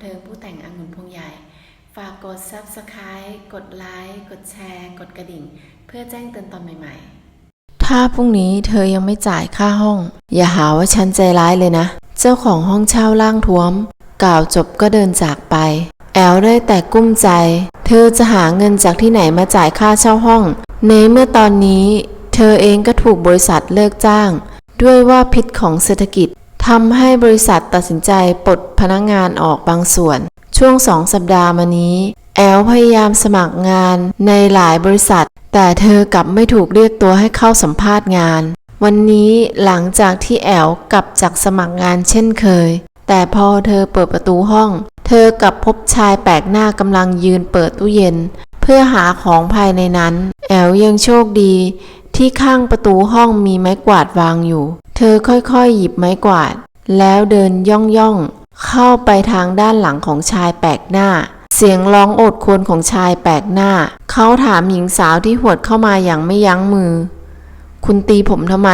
เทิงผู้แต่งองุ่นพวงใหญ่ ฝากกด Subscribe กดไลค์กดแชร์ กดกระดิ่ง เพื่อแจ้งเตือนตอนใหม่ๆ ถ้าพรุ่งนี้เธอยังไม่จ่ายค่าห้อง อย่าหาว่าฉันใจร้ายเลยนะ เจ้าของห้องเช่าล่างท้วม กล่าวจบก็เดินจากไป แอลได้แต่กุ้มใจ เธอจะหาเงินจากที่ไหนมาจ่ายค่าเช่าห้อง ในเมื่อตอนนี้ เธอเองก็ถูกบริษัทเลิกจ้าง ด้วยว่าพิษของเศรษฐกิจ ทำให้บริษัทตัดสินใจปลดพนักงานออกบางส่วน ช่วงสองสัปดาห์มานี้ แอลพยายามสมัครงานในหลายบริษัท แต่เธอกลับไม่ถูกเรียกตัวให้เข้าสัมภาษณ์งาน วันนี้หลังจากที่แอลกลับจากสมัครงานเช่นเคย แต่พอเธอเปิดประตูห้อง เธอกลับพบชายแปลกหน้ากำลังยืนเปิดตู้เย็น เพื่อหาของภายในนั้น แอลยังโชคดี ที่ข้างประตูห้องมีไม้กวาดวางอยู่ เธอค่อยๆ หยิบไม้กวาด แล้วเดินย่องๆ เข้าไปทางด้านหลังของชายแปลกหน้า เสียงร้องโอดครวญของชายแปลกหน้า เขาถามหญิงสาวที่หวดเข้ามาอย่างไม่ยั้งมือ คุณตีผมทำไม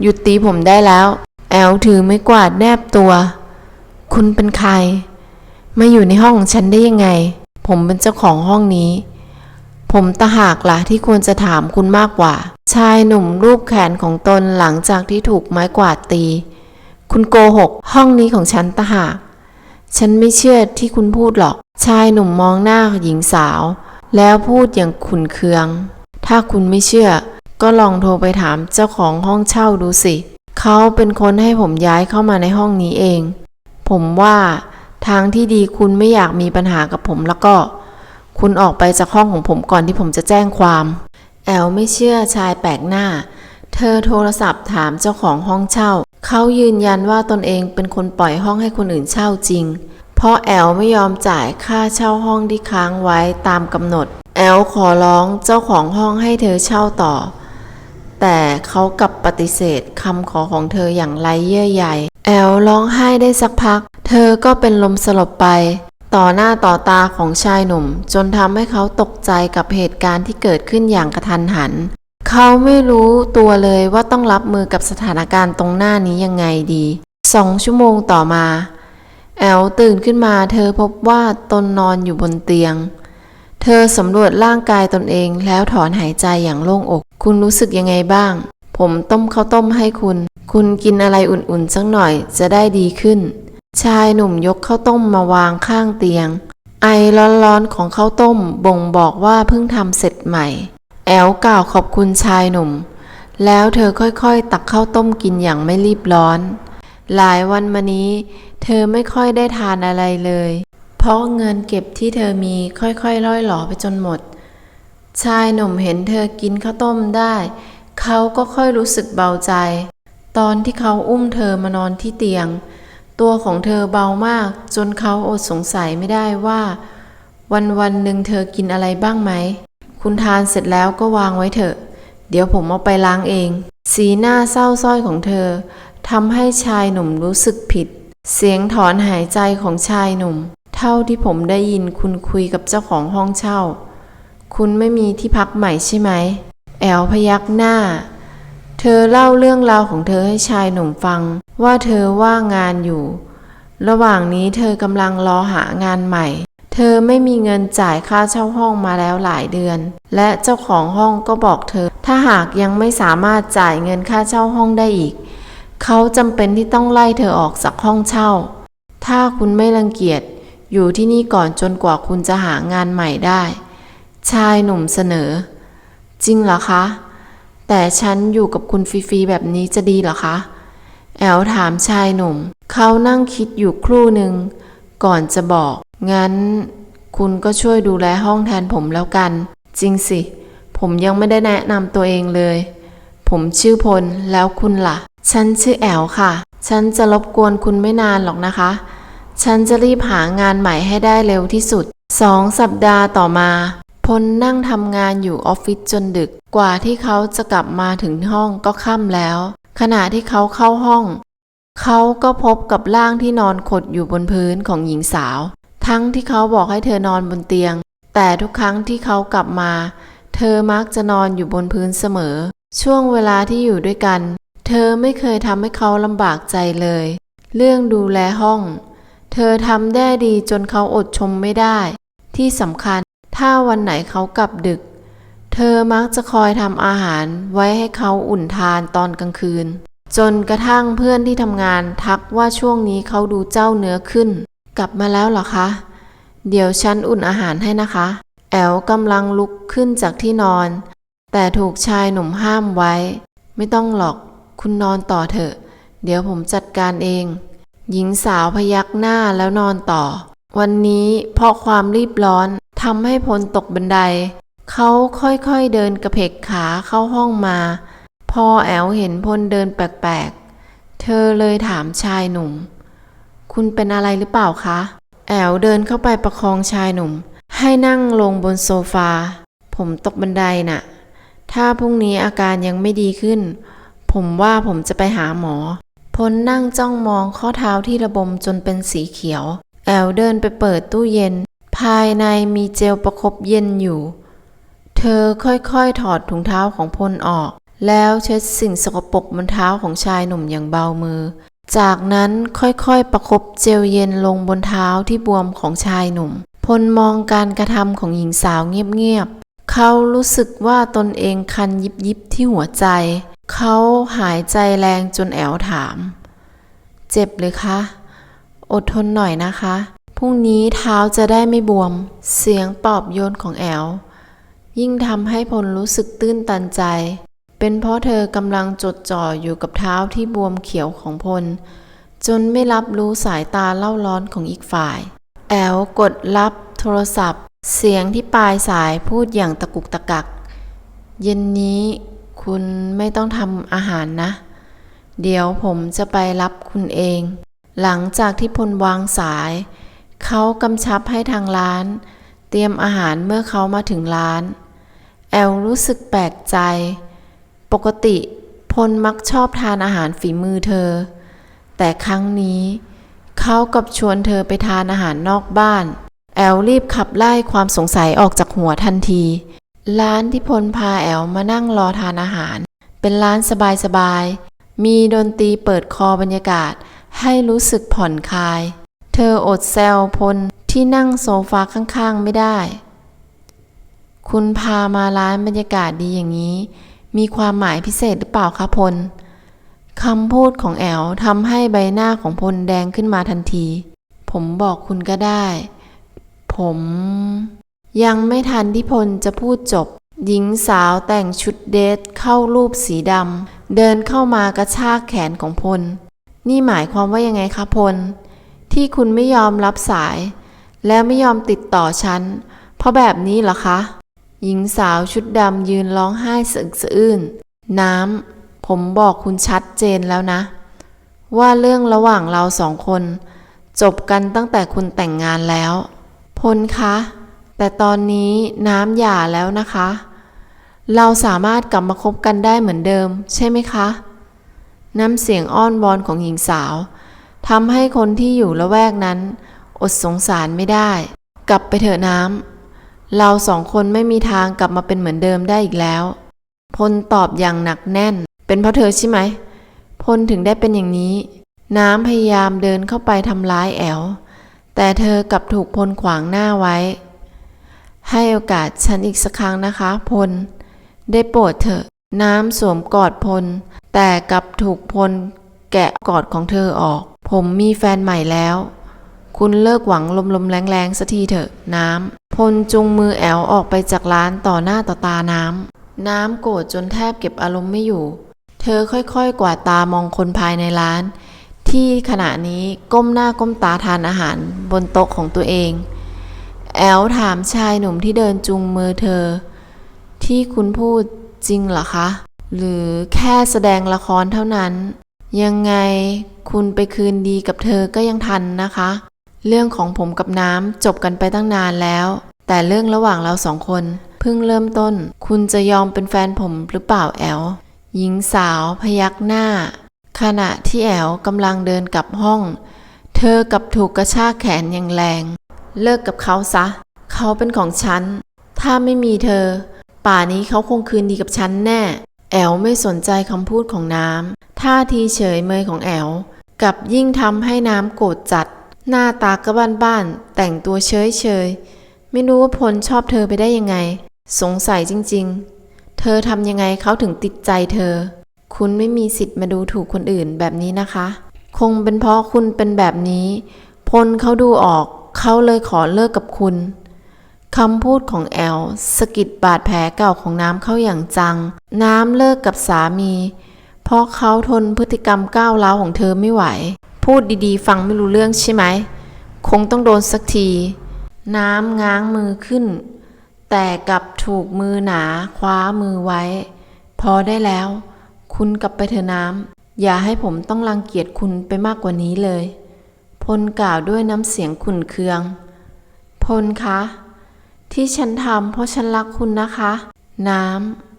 หยุดตีผมได้แล้ว แอลถือไม้กวาดแนบตัว คุณเป็นใคร มาอยู่ในห้องของฉันได้ยังไง ผมเป็นเจ้าของห้องนี้ผมตะหากละ่ะที่ควรจะถามคุณมากกว่า ชายหนุ่มรูปแขนของตนหลังจากที่ถูกไม้กวาดตี คุณโกหก ห้องนี้ของฉันตะหากฉันไม่เชื่อที่คุณพูดหรอก ชายหนุ่มมองหน้าหญิงสาว แล้วพูดอย่างขุนเคือง ถ้าคุณไม่เชื่อ ก็ลองโทรไปถามเจ้าของห้องเช่าดูสิ เขาเป็นคนให้ผมย้ายเข้ามาในห้องนี้เอง ผมว่าทางที่ดีคุณไม่อยากมีปัญหากับผมแล้วก็ คุณออกไปจากห้องของผมก่อนที่ผมจะแจ้งความ แอลไม่เชื่อชายแปลกหน้า เธอโทรศัพท์ถามเจ้าของห้องเช่า เขายืนยันว่าตนเองเป็นคนปล่อยห้องให้คนอื่นเช่าจริง เพราะแอลไม่ยอมจ่ายค่าเช่าห้องที่ค้างไว้ตามกำหนด แอลขอร้องเจ้าของห้องให้เธอเช่าต่อ แต่เขากลับปฏิเสธคำขอของเธออย่างไร้เยื่อใยแอลร้องไห้ได้สักพัก เธอก็เป็นลมสลบไป ต่อหน้าต่อตาของชายหนุ่ม จนทำให้เขาตกใจกับเหตุการณ์ที่เกิดขึ้นอย่างกระทันหัน เขาไม่รู้ตัวเลยว่าต้องรับมือกับสถานการณ์ตรงหน้านี้ยังไงดีสองชั่วโมงต่อมา แอลตื่นขึ้นมาเธอพบว่าตนนอนอยู่บนเตียง เธอสำรวจร่างกายตนเองแล้วถอนหายใจอย่างโล่งอก คุณรู้สึกยังไงบ้าง ผมต้มข้าวต้มให้คุณ คุณกินอะไรอุ่นๆสักหน่อยจะได้ดีขึ้น ชายหนุ่มยกข้าวต้มมาวางข้างเตียง ไอร้อนๆของข้าวต้มบ่งบอกว่าเพิ่งทำเสร็จใหม่ แอลกล่าวขอบคุณชายหนุ่ม แล้วเธอค่อยๆ ตักข้าวต้มกินอย่างไม่รีบร้อน หลายวันมานี้ เธอไม่ค่อยได้ทานอะไรเลย เพราะเงินเก็บที่เธอมีค่อยๆล่อยหลอไปจนหมด ชายหนุ่มเห็นเธอกินข้าวต้มได้ เขาก็ค่อยรู้สึกเบาใจ ตอนที่เขาอุ้มเธอมานอนที่เตียง ตัวของเธอเบามาก จนเขาอดสงสัยไม่ได้ว่า วันวันหนึ่งเธอกินอะไรบ้างไหม คุณทานเสร็จแล้วก็วางไว้เถอะ เดี๋ยวผมเอาไปล้างเอง สีหน้าเศร้าส้อยของเธอทำให้ชายหนุ่มรู้สึกผิด เสียงถอนหายใจของชายหนุ่ม เท่าที่ผมได้ยินคุณคุยกับเจ้าของห้องเช่า คุณไม่มีที่พักใหม่ใช่ไหม แอลพยักหน้า เธอเล่าเรื่องราวของเธอให้ชายหนุ่มฟัง ว่าเธอว่างงานอยู่ ระหว่างนี้เธอกำลังรอหางานใหม่ เธอไม่มีเงินจ่ายค่าเช่าห้องมาแล้วหลายเดือน และเจ้าของห้องก็บอกเธอ ถ้าหากยังไม่สามารถจ่ายเงินค่าเช่าห้องได้อีก เขาจำเป็นที่ต้องไล่เธอออกจากห้องเช่า ถ้าคุณไม่รังเกียจอยู่ที่นี่ก่อนจนกว่าคุณจะหางานใหม่ได้ ชายหนุ่มเสนอ จริงเหรอคะ แต่ฉันอยู่กับคุณฟรีๆแบบนี้จะดีเหรอคะ แอลถามชายหนุ่ม เขานั่งคิดอยู่ครู่หนึ่ง ก่อนจะบอก งั้น คุณก็ช่วยดูแลห้องแทนผมแล้วกัน จริงสิ ผมยังไม่ได้แนะนำตัวเองเลย ผมชื่อพลแล้วคุณล่ะ ฉันชื่อแอลค่ะ ฉันจะรบกวนคุณไม่นานหรอกนะคะ ฉันจะรีบหางานใหม่ให้ได้เร็วที่สุด สองสัปดาห์ต่อมา พลนั่งทำงานอยู่ออฟฟิศจนดึก กว่าที่เขาจะกลับมาถึงห้องก็ค่ำแล้ว ขณะที่เขาเข้าห้อง เขาก็พบกับร่างที่นอนขดอยู่บนพื้นของหญิงสาว ทั้งที่เขาบอกให้เธอนอนบนเตียง แต่ทุกครั้งที่เขากลับมา เธอมักจะนอนอยู่บนพื้นเสมอ ช่วงเวลาที่อยู่ด้วยกัน เธอไม่เคยทำให้เขาลำบากใจเลย เรื่องดูแลห้อง เธอทำได้ดีจนเขาอดชมไม่ได้ ที่สำคัญถ้าวันไหนเขากลับดึก เธอมักจะคอยทำอาหารไว้ให้เขาอุ่นทานตอนกลางคืน จนกระทั่งเพื่อนที่ทำงานทักว่าช่วงนี้เขาดูเจ้าเนื้อขึ้น กลับมาแล้วเหรอคะ เดี๋ยวฉันอุ่นอาหารให้นะคะ แอลกำลังลุกขึ้นจากที่นอน แต่ถูกชายหนุ่มห้ามไว้ ไม่ต้องหรอก คุณนอนต่อเถอะ เดี๋ยวผมจัดการเอง หญิงสาวพยักหน้าแล้วนอนต่อ วันนี้เพราะความรีบร้อนทำให้พลตกบันได เขาค่อยๆเดินกระเพกขาเข้าห้องมา พอแอลเห็นพลเดินแปลกๆ เธอเลยถามชายหนุ่ม คุณเป็นอะไรหรือเปล่าคะ แอลเดินเข้าไปประคองชายหนุ่ม ให้นั่งลงบนโซฟา ผมตกบันไดน่ะ ถ้าพรุ่งนี้อาการยังไม่ดีขึ้น ผมว่าผมจะไปหาหมอ พลนั่งจ้องมองข้อเท้าที่ระบมจนเป็นสีเขียว แอลเดินไปเปิดตู้เย็น ภายในมีเจลประคบเย็นอยู่ ธอค่อยๆ ถอดถุงเท้าของพลออก แล้วเช็ดสิ่งสกปรกบนเท้าของชายหนุ่มอย่างเบามือ จากนั้นค่อยๆ ประคบเจลเย็นลงบนเท้าที่บวมของชายหนุ่ม พลมองการกระทำของหญิงสาวเงียบๆ เขารู้สึกว่าตนเองคันยิบยิบๆที่หัวใจ เขาหายใจแรงจนแอวถาม เจ็บเลยคะ อดทนหน่อยนะคะ พรุ่งนี้เท้าจะได้ไม่บวม เสียงปอบโยนของแอล ยิ่งทำให้พลรู้สึกตื้นตันใจ เป็นเพราะเธอกำลังจดจ่ออยู่กับเท้าที่บวมเขียวของพล จนไม่รับรู้สายตาเล่าร้อนของอีกฝ่าย แอลกดรับโทรศัพท์ เสียงที่ปลายสายพูดอย่างตะกุกตะกัก เย็นนี้คุณไม่ต้องทำอาหารนะ เดี๋ยวผมจะไปรับคุณเอง หลังจากที่พลวางสาย เขากำชับให้ทางร้าน เตรียมอาหารเมื่อเขามาถึงร้าน แอลรู้สึกแปลกใจ ปกติพลมักชอบทานอาหารฝีมือเธอ แต่ครั้งนี้เขากลับชวนเธอไปทานอาหารนอกบ้าน แอลรีบขับไล่ความสงสัยออกจากหัวทันที ร้านที่พลพาแอลมานั่งรอทานอาหาร เป็นร้านสบายๆ มีดนตรีเปิดคอบรรยากาศให้รู้สึกผ่อนคลาย เธออดแซวพลที่นั่งโซฟาข้างๆไม่ได้ คุณพามาร้านบรรยากาศดีอย่างนี้ มีความหมายพิเศษหรือเปล่าคะพลคำพูดของแอลทำให้ใบหน้าของพลแดงขึ้นมาทันที ผมบอกคุณก็ได้ ผม ยังไม่ทันที่พลจะพูดจบ หญิงสาวแต่งชุดเดทเข้ารูปสีดำเดินเข้ามากระชากแขนของพล นี่หมายความว่ายังไงคะพล ที่คุณไม่ยอมรับสาย แล้วไม่ยอมติดต่อฉัน เพราะแบบนี้เหรอคะ หญิงสาวชุดดำยืนร้องไห้สะอึกสะอื้น น้ำ ผมบอกคุณชัดเจนแล้วนะ ว่าเรื่องระหว่างเราสองคน จบกันตั้งแต่คุณแต่งงานแล้ว พลคะ แต่ตอนนี้น้ำหย่าแล้วนะคะ เราสามารถกลับมาคบกันได้เหมือนเดิม ใช่ไหมคะ น้ำเสียงอ้อนวอนของหญิงสาวทำให้คนที่อยู่ละแวกนั้น อดสงสารไม่ได้ กลับไปเถอะน้ำ เราสองคนไม่มีทางกลับมาเป็นเหมือนเดิมได้อีกแล้ว พลตอบอย่างหนักแน่น เป็นเพราะเธอใช่ไหม พลถึงได้เป็นอย่างนี้ น้ำพยายามเดินเข้าไปทำร้ายแอลแต่เธอกลับถูกพลขวางหน้าไว้ ให้โอกาสฉันอีกสักครั้งนะคะ พล ได้โปรดเถอะ น้ำสวมกอดพล แต่กลับถูกพลแกะกอดของเธอออก ผมมีแฟนใหม่แล้ว คุณเลิกหวังลมๆแรงๆสักทีเถอะ น้ำพลจุงมือแอลออกไปจากร้านต่อหน้าต่อตาน้ำ น้ำโกรธจนแทบเก็บอารมณ์ไม่อยู่ เธอค่อยๆ กวาดตามองคนภายในร้าน ที่ขณะนี้ก้มหน้าก้มตาทานอาหารบนโต๊ะของตัวเอง แอลถามชายหนุ่มที่เดินจูงมือเธอ ที่คุณพูดจริงเหรอคะ หรือแค่แสดงละครเท่านั้น ยังไงคุณไปคืนดีกับเธอก็ยังทันนะคะ เรื่องของผมกับน้ำจบกันไปตั้งนานแล้ว แต่เรื่องระหว่างเราสองคนเพิ่งเริ่มต้น คุณจะยอมเป็นแฟนผมหรือเปล่าแอลหญิงสาวพยักหน้า ขณะที่แอลกำลังเดินกลับห้อง เธอกับถูกกระชากแขนอย่างแรง เลิกกับเขาซะ เขาเป็นของฉัน ถ้าไม่มีเธอ ป่านี้เขาคงคืนดีกับฉันแน่ แอลไม่สนใจคำพูดของน้ำท่าทีเฉยเมยของแอลกับยิ่งทำให้น้ำโกรธจัด หน้าตาก็บ้านๆ แต่งตัวเฉยเฉยๆไม่รู้ว่าพลชอบเธอไปได้ยังไง สงสัยจริงๆ เธอทำยังไงเขาถึงติดใจเธอ คุณไม่มีสิทธิ์มาดูถูกคนอื่นแบบนี้นะคะ คงเป็นเพราะคุณเป็นแบบนี้ พลเขาดูออก เขาเลยขอเลิกกับคุณ คำพูดของแอลสะกิดบาดแผลเก่าของน้ำเข้าอย่างจัง น้ำเลิกกับสามี เพราะเขาทนพฤติกรรมก้าวร้าวของเธอไม่ไหว พูดดีๆ ฟังไม่รู้เรื่องใช่ไหม คงต้องโดนสักที น้ำง้างมือขึ้น แต่กลับถูกมือหนาคว้ามือไว้ พอได้แล้ว คุณกลับไปเถอะน้ำ อย่าให้ผมต้องรังเกียจคุณไปมากกว่านี้เลย พลกล่าวด้วยน้ำเสียงขุ่นเคือง พลคะ ที่ฉันทำเพราะฉันรักคุณนะคะ น้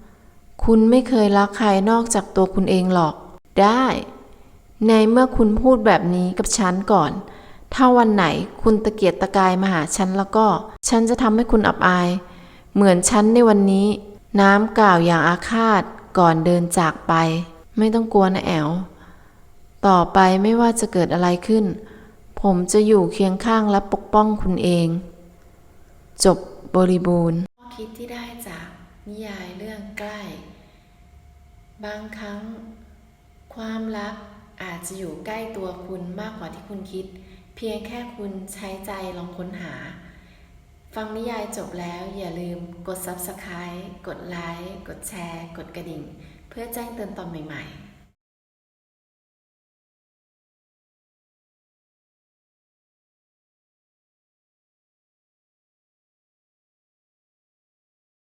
ำ คุณไม่เคยรักใครนอกจากตัวคุณเองหรอก ได้ ในเมื่อคุณพูดแบบนี้กับฉันก่อน ถ้าวันไหนคุณตะเกียกตะกายมาหาฉันแล้วก็ ฉันจะทำให้คุณอับอาย เหมือนฉันในวันนี้ น้ำกล่าวอย่างอาฆาตก่อนเดินจากไป ไม่ต้องกลัวนะแอลต่อไปไม่ว่าจะเกิดอะไรขึ้น ผมจะอยู่เคียงข้างและปกป้องคุณเอง จบบริบูรณ์ข้อคิดที่ได้จากนิยายเรื่องใกล้ บางครั้ง ความรัก อาจจะอยู่ใกล้ตัวคุณมากกว่าที่คุณคิด เพียงแค่คุณใช้ใจลองค้นหา ฟังนิยายจบแล้วอย่าลืมกด Subscribe กดไลค์กดแชร์ กดกระดิ่ง เพื่อแจ้งเตือนตอนใหม่ ๆ